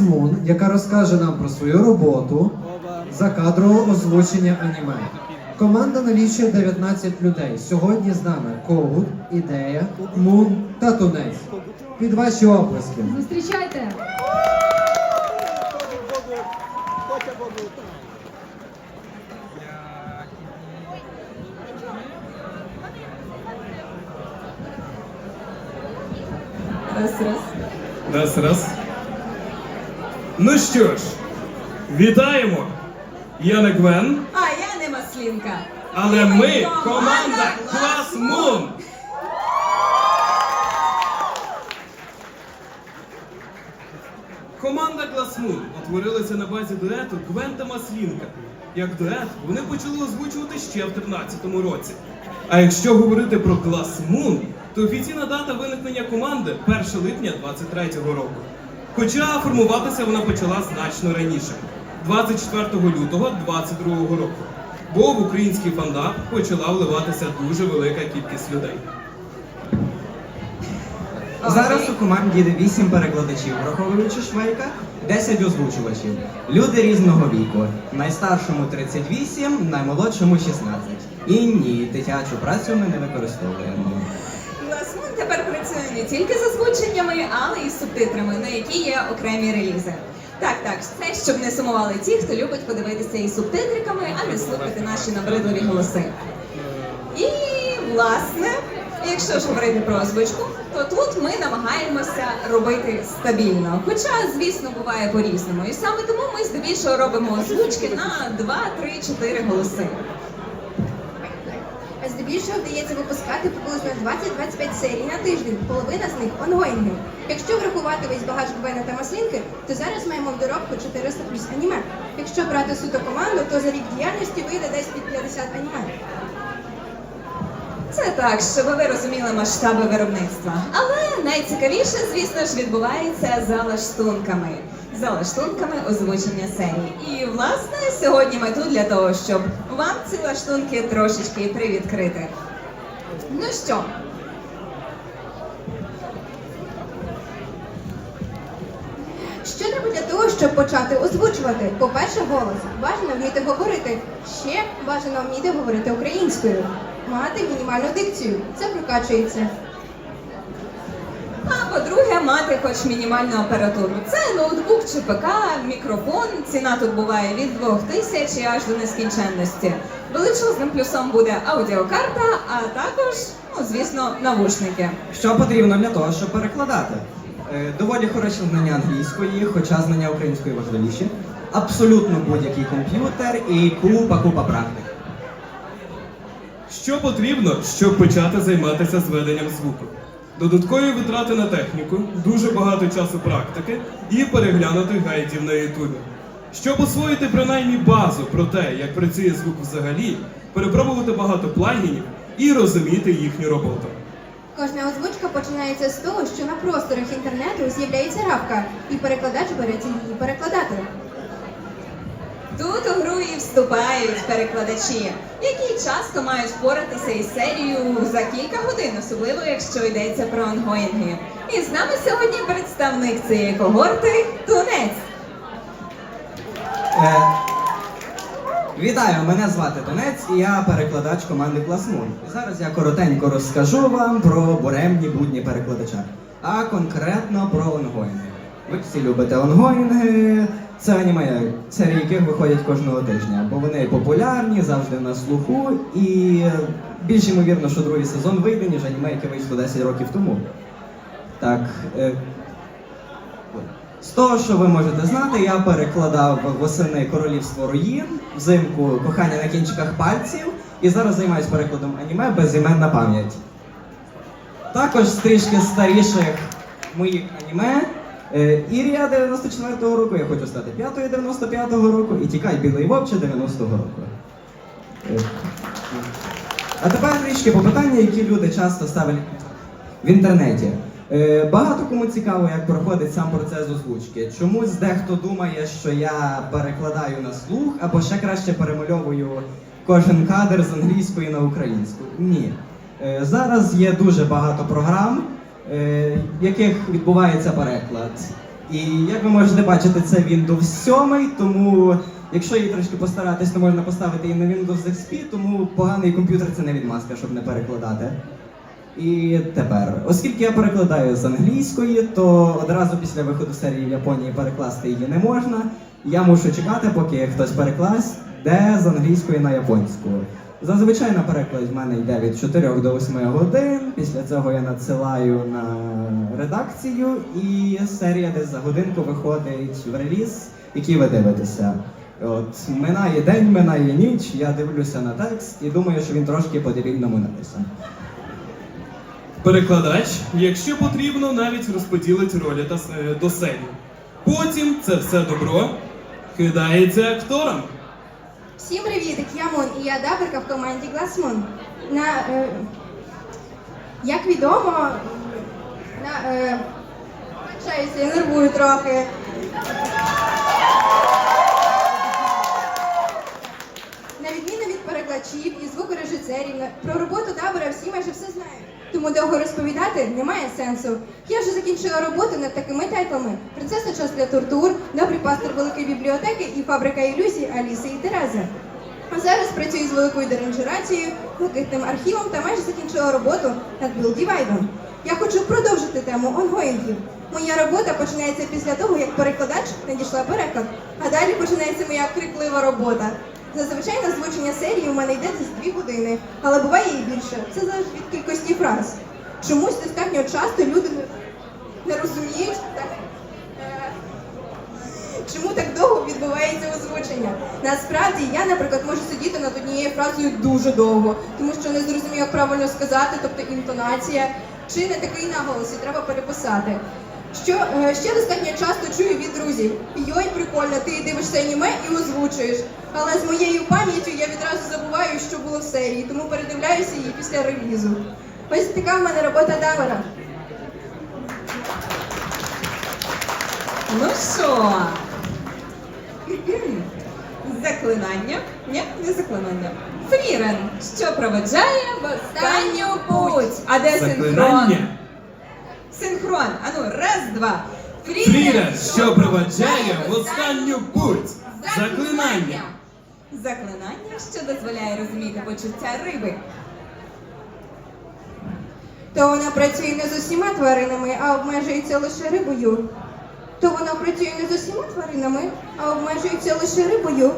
Glass яка розкаже нам про свою роботу за кадрового озвучення аніме. Команда налічує 19 людей. Сьогодні з нами Когут, Ідея, Мун та Тунець. Під ваші оплески. Зустрічайте! Раз, раз. Раз, раз. Ну що ж, вітаємо! Я не Гвен, А я не маслінка. але ми команда Клас Мун! Команда Клас Мун утворилася на базі дуету Гвен та Маслінка. Як дует вони почали озвучувати ще в 13-му році. А якщо говорити про Клас Мун, то офіційна дата виникнення команди 1 липня 23-го року. Хоча формуватися вона почала значно раніше, 24 лютого 22-го року. Бо в український фандап почала вливатися дуже велика кількість людей. Зараз у команді 8 перекладачів, враховуючи Швейка, 10 озвучувачів. Люди різного віку. Найстаршому 38, наймолодшому 16. І ні, дитячу працю ми не використовуємо. Не тільки з озвученнями, але й з субтитрами, на які є окремі релізи. Так, так, це щоб не сумували ті, хто любить подивитися із субтитриками, а не слухати наші набридливі голоси. І власне, якщо ж говорити про озвучку, то тут ми намагаємося робити стабільно. Хоча, звісно, буває по-різному. І саме тому ми здебільшого робимо озвучки на 2, 3, 4 голоси. Здебільшого вдається випускати приблизно 20-25 серій на тиждень, половина з них онгоїнги. Якщо врахувати весь багаж Гвена та Маслінки, то зараз маємо в доробку 400 плюс аніме. Якщо брати суто команду, то за рік діяльності вийде десь під 50 аніме. Це так, щоб ви розуміли масштаби виробництва. Але найцікавіше, звісно ж, відбувається за лаштунками. За лаштунками озвучення серій. І власне сьогодні ми тут для того, щоб вам ці лаштунки трошечки привідкрити. Ну що, Що треба для того, щоб почати озвучувати? По-перше, голос. Бажано вміти говорити. Ще бажано вміти говорити українською. Мати мінімальну дикцію. Це прокачується. А по-друге, мати хоч мінімальну апаратуру. Це ноутбук чи ПК, мікрофон. Ціна тут буває від 2000 аж до нескінченності. Величезним плюсом буде аудіокарта, а також, ну звісно, навушники. Що потрібно для того, щоб перекладати? Е, Доволі хороше знання англійської, хоча знання української важливіші. Абсолютно будь-який комп'ютер і купа-купа практики. Що потрібно, щоб почати займатися зведенням звуку? Додаткові витрати на техніку, дуже багато часу практики і переглянути гайдів на Ютубі. Щоб освоїти принаймні базу про те, як працює звук взагалі, перепробувати багато плагінів і розуміти їхню роботу. Кожна озвучка починається з того, що на просторах інтернету з'являється равка, і перекладач береться її перекладати. Тут у гру і вступають перекладачі, які часто мають впоратися із серією за кілька годин, особливо якщо йдеться про онгоїнги. І з нами сьогодні представник цієї когорти Тунець. Е, Вітаю, мене звати Донець, і я перекладач команди Класмун. І зараз я коротенько розкажу вам про буремні будні перекладача, а конкретно про онгоїнги. Ви всі любите онгоїнги. Це аніме, серії яких виходять кожного тижня, бо вони популярні, завжди на слуху, і більш ймовірно, що другий сезон вийде, ніж аніме, яке вийшло 10 років тому. Так. Е, з того, що ви можете знати, я перекладав восени королівство руїн, взимку кохання на кінчиках пальців, і зараз займаюся перекладом аніме безіменна пам'ять. Також з трішки старіших моїх аніме. Е, Ірія 94-го року, я хочу стати п'ятою 95-го року, і тікай білий вовче 90-го року. Е, А тепер трішки по питання, які люди часто ставлять в інтернеті. Е, Багато кому цікаво, як проходить сам процес озвучки. Чомусь дехто думає, що я перекладаю на слух, або ще краще перемальовую кожен кадр з англійської на українську. Ні. Зараз є дуже багато програм, в яких відбувається переклад. І як ви можете бачити, це Windows 7, тому якщо її трошки постаратись, то можна поставити її на Windows XP, тому поганий комп'ютер це не відмазка, щоб не перекладати. І тепер, оскільки я перекладаю з англійської, то одразу після виходу серії в Японії перекласти її не можна. Я мушу чекати, поки хтось перекласть, де з англійської на японську. Зазвичай на переклад в мене йде від 4 до 8 годин. Після цього я надсилаю на редакцію, і серія десь за годинку виходить в реліз, який ви дивитеся. От минає день, минає ніч, я дивлюся на текст і думаю, що він трошки по-дебільному написаний. Перекладач, якщо потрібно, навіть розподілить ролі та е, до серії. Потім це все добро кидається акторам. Всім привіт, я Мон і я даберка в команді Гласмон. На, е, як відомо, на, е, я нервую трохи. На відміну від перекладачів і звукорежисерів, на- про роботу табора всі майже все знають. Тому довго немає сенсу. Я вже закінчила роботу над такими тайтлами: Принцеса час для тортур, Добрий пастор великої бібліотеки і фабрика ілюзій Аліси і Терези. А зараз працюю з великою деранжерацією, блакитним архівом та майже закінчила роботу над Divide. Я хочу продовжити тему онгоїнгів. Моя робота починається після того, як перекладач надійшла переклад, а далі починається моя криклива робота. Зазвичай на звучення серії у мене йде десь дві години, але буває і більше. Це залежить від кількості фраз. Чомусь достатньо часто люди не, розуміють е, чому так довго відбувається озвучення. Насправді я, наприклад, можу сидіти над однією фразою дуже довго, тому що не зрозумію, як правильно сказати, тобто інтонація, чи не такий наголос, і треба переписати. Що е, ще достатньо часто чую від друзів. Йой, прикольно, ти дивишся аніме і озвучуєш. Але з моєю пам'яттю я відразу забуваю, що було в серії, тому передивляюся її після релізу. Ось така в мене робота Давера. Ну що? Заклинання? Ні, не заклинання. Фрірен, що проведжає в останню путь. А де синхрон? Заклинання. Синхрон. Ану, раз, два. Фрірен, що проведжає в останню путь. Заклинання. Заклинання, що дозволяє розуміти почуття риби. То вона працює не з усіма тваринами, а обмежується лише рибою. То вона працює не з усіма тваринами, а обмежується лише рибою.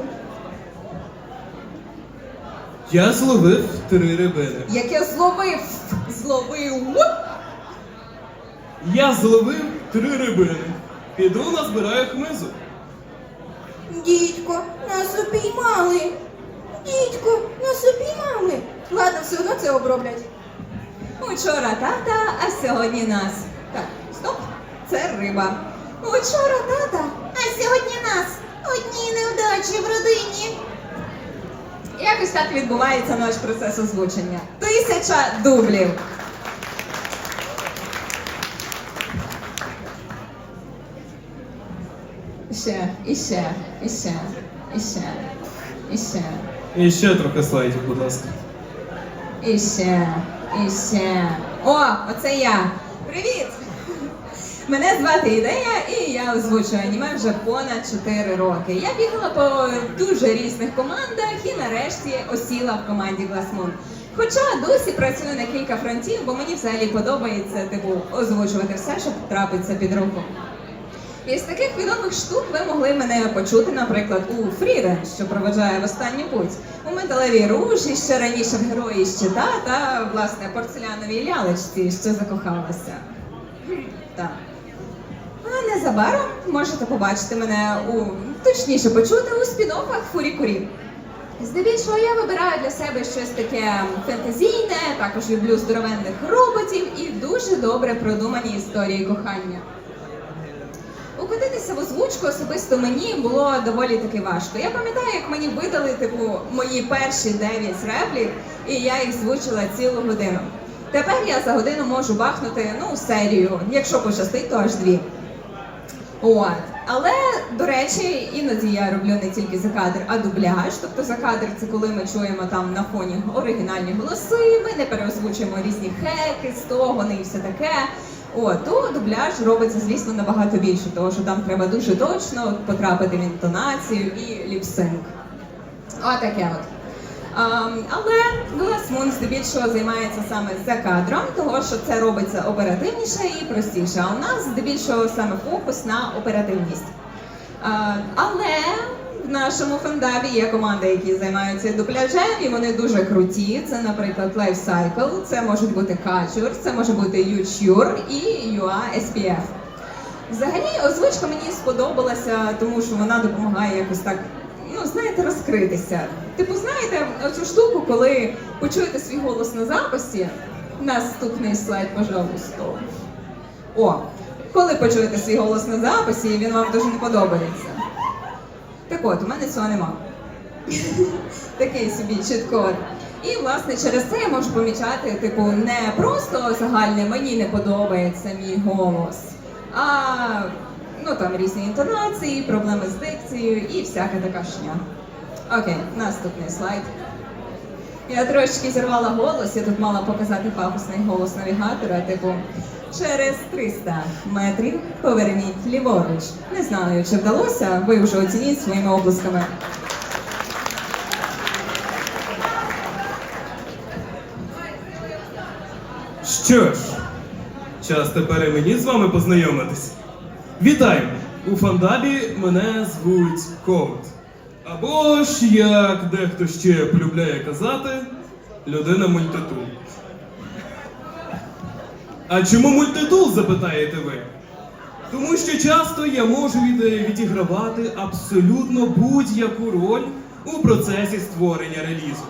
Я зловив три рибини. Яке зловив, зловив. Я зловив три рибини. Піду назбираю хмизу. Дідько, нас упіймали. Дідько, нас упіймали. Ладно, все одно це оброблять. Учора тата, а сьогодні нас. Так, стоп, це риба. Учора тата, а сьогодні нас. Одні неудачі в родині. Якось так відбувається наш процес озвучення. Тисяча дублів. Ще, і ще, і ще, і ще, трохи слайдів, будь ласка. І ще, і ще. О, оце я. Привіт! Мене звати Ідея, і я озвучую аніме вже понад 4 роки. Я бігала по дуже різних командах і нарешті осіла в команді Glassmoon. Хоча досі працюю на кілька фронтів, бо мені взагалі подобається типу озвучувати все, що трапиться під руку. Із таких відомих штук ви могли мене почути, наприклад, у Фрірен, що проведжає в останню путь, у металевій ружі, ще раніше в герої щита та власне порцеляновій лялечці, що закохалася. Так. А незабаром можете побачити мене у точніше почути у спін-оффах Фурі Курі. Здебільшого я вибираю для себе щось таке фентезійне, також люблю здоровенних роботів і дуже добре продумані історії кохання. Укотитися в озвучку особисто мені було доволі таки важко. Я пам'ятаю, як мені видали типу мої перші 9 реплік, і я їх звучила цілу годину. Тепер я за годину можу бахнути ну серію, якщо пощастить, то аж дві. От. Але, до речі, іноді я роблю не тільки за кадр, а дубляж. Тобто за кадр це коли ми чуємо там на фоні оригінальні голоси, ми не переозвучуємо різні хеки, стогони і все таке. О, то дубляж робиться, звісно, набагато більше, тому що там треба дуже точно потрапити в інтонацію і ліпсинг. Отаке от. Ам, але Glass Moon здебільшого займається саме за кадром, того що це робиться оперативніше і простіше. А у нас здебільшого саме фокус на оперативність. А, але нашому фандабі є команди, які займаються дубляжем, і вони дуже круті. Це, наприклад, Lifecycle, це може бути Kachur, це може бутиЮчур і UA SPF. Взагалі, озвучка мені сподобалася, тому що вона допомагає якось так, ну знаєте, розкритися. Типу, знаєте, оцю штуку, коли почуєте свій голос на записі, наступний слайд, пожалуйста. О, коли почуєте свій голос на записі, він вам дуже не подобається. Так от, у мене цього нема. Такий собі чіткод. І власне через це я можу помічати, типу, не просто загальне мені не подобається мій голос, а ну там різні інтонації, проблеми з дикцією і всяка така шня. Окей, наступний слайд. Я трошечки зірвала голос, я тут мала показати пафосний голос навігатора, типу через 300 метрів поверніть ліворуч. Не знаю, чи вдалося, ви вже оцініть своїми облисками. Що ж, час тепер і мені з вами познайомитись. Вітаю! У фандабі мене звуть Ковт. Або ж, як дехто ще полюбляє казати, людина мультитул. А чому мультитул, запитаєте ви? Тому що часто я можу від- відігравати абсолютно будь-яку роль у процесі створення релізу.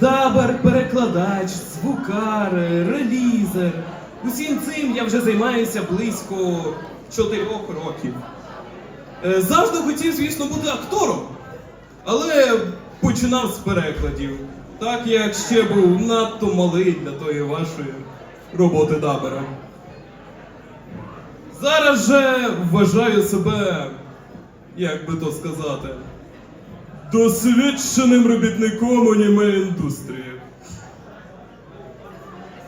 Дабер, перекладач, звукар, релізер. Усім цим я вже займаюся близько чотирьох років. Е, Завжди хотів, звісно, бути актором, але починав з перекладів, так як ще був надто малий для тої вашої роботи дабера. Зараз же вважаю себе, як би то сказати, досвідченим робітником аніме індустрії.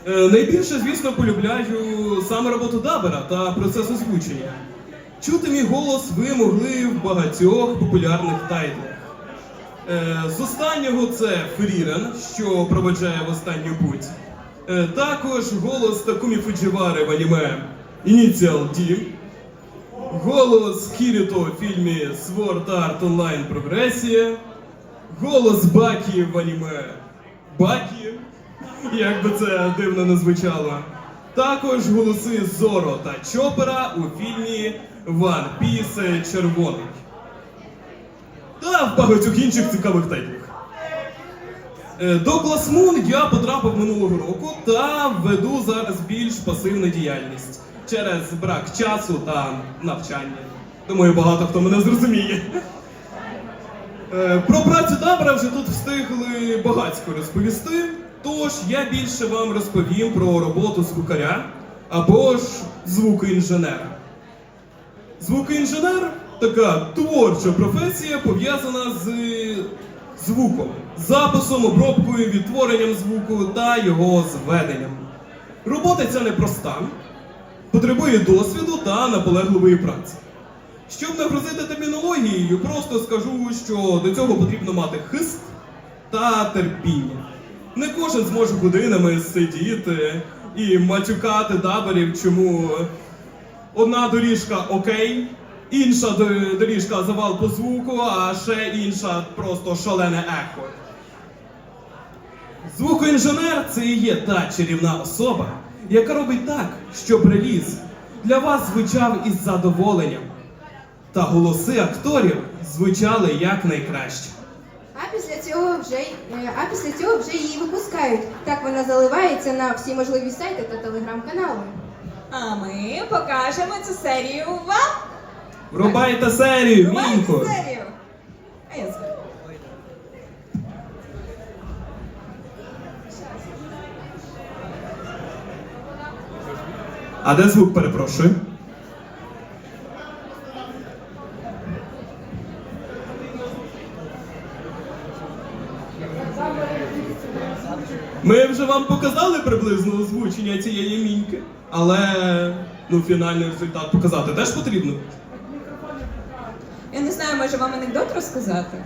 Е, Найбільше, звісно, полюбляю саме роботу дабера та процес озвучення. Чути мій голос ви могли в багатьох популярних тайтлах. Е, З останнього це Фрірен, що проведжає в останню путь. Е, Також голос Такумі Фуджівари в аніме Ініціал D. Голос Кіріто у фільмі Sword Art Online Прогресія. Голос Бакі в аніме Бакі. Як би це дивно не звучало. Також голоси Зоро та Чопера у фільмі One Piece Червоний. Та в багатьох інших цікавих тайтлах. Е, До Moon я потрапив минулого року та веду зараз більш пасивну діяльність через брак часу та навчання. Думаю, багато хто мене зрозуміє. Е, Про працю табора вже тут встигли багатько розповісти, тож я більше вам розповім про роботу звукаря або ж звукоінженера. Звукоінженер така творча професія, пов'язана з звуком, записом, обробкою, відтворенням звуку та його зведенням. Робота ця непроста, потребує досвіду та наполегливої праці. Щоб не грозити термінологією, просто скажу, що до цього потрібно мати хист та терпіння. Не кожен зможе годинами сидіти і матюкати даберів, чому одна доріжка окей, інша доріжка завал по звуку, а ще інша просто шалене ехо. Звукоінженер це і є та чарівна особа, яка робить так, щоб реліз для вас звучав із задоволенням, та голоси акторів звучали якнайкраще. А після цього вже е, а після цього вже її випускають. Так вона заливається на всі можливі сайти та телеграм-канали. А ми покажемо цю серію вам. Врубайте серію, Врубайте Мінько! серію. А я скажу. А де звук перепрошую? Ми вже вам показали приблизно озвучення цієї міньки. Але ну, фінальний результат показати теж потрібно. Я не знаю, може вам анекдот розказати?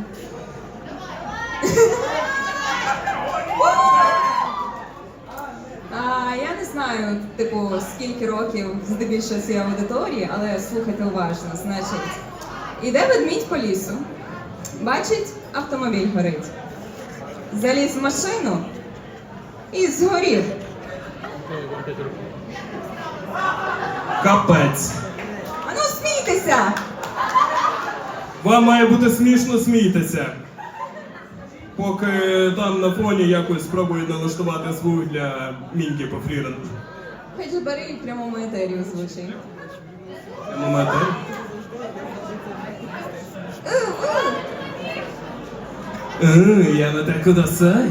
Не знаю, типу, скільки років здебільшого цієї аудиторії, але слухайте уважно. Значить, іде ведмідь по лісу, бачить, автомобіль горить. Заліз в машину і згорів. Капець. А ну смійтеся! Вам має бути смішно смійтеся. Поки там на фоні якось спробують налаштувати звук для міньки по фрірен. Хоч же бери і в прямому етері озвучий. Момент. Е, Я на те кудасай.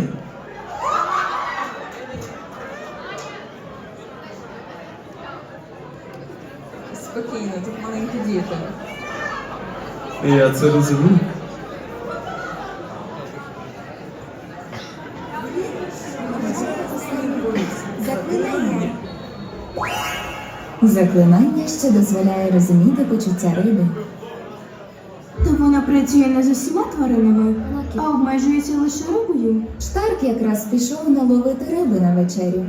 Спокійно, тут маленькі діти. Я це розумію. Заклинання, що дозволяє розуміти почуття риби. То вона працює не з усіма тваринами, а обмежується лише рибою. Штарк якраз пішов наловити риби на вечерю.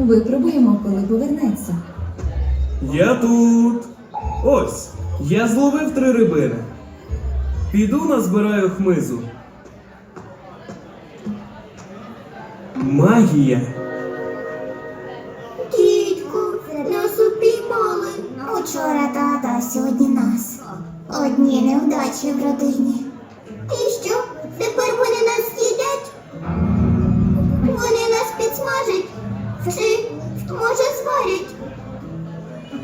Випробуємо, коли повернеться. Я тут. Ось. Я зловив три рибини. Піду назбираю хмизу. Магія. Учора тата, сьогодні нас. Одні невдачі в родині. І що? Тепер вони нас з'їдять? Вони нас підсмажать? Чи може зварять?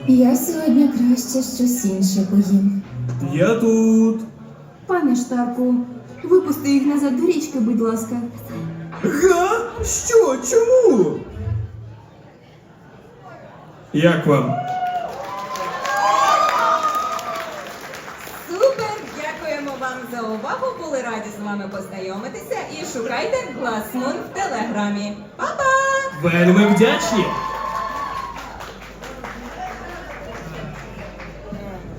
Я сьогодні краще щось інше поїм. Я тут. Пане Штарку, випусти їх назад до річки, будь ласка. Га? Що? Чому? Як вам? Супер! Дякуємо вам за увагу. Були раді з вами познайомитися і шукайте Glassmoon в телеграмі. Па-па! Вельми вдячні!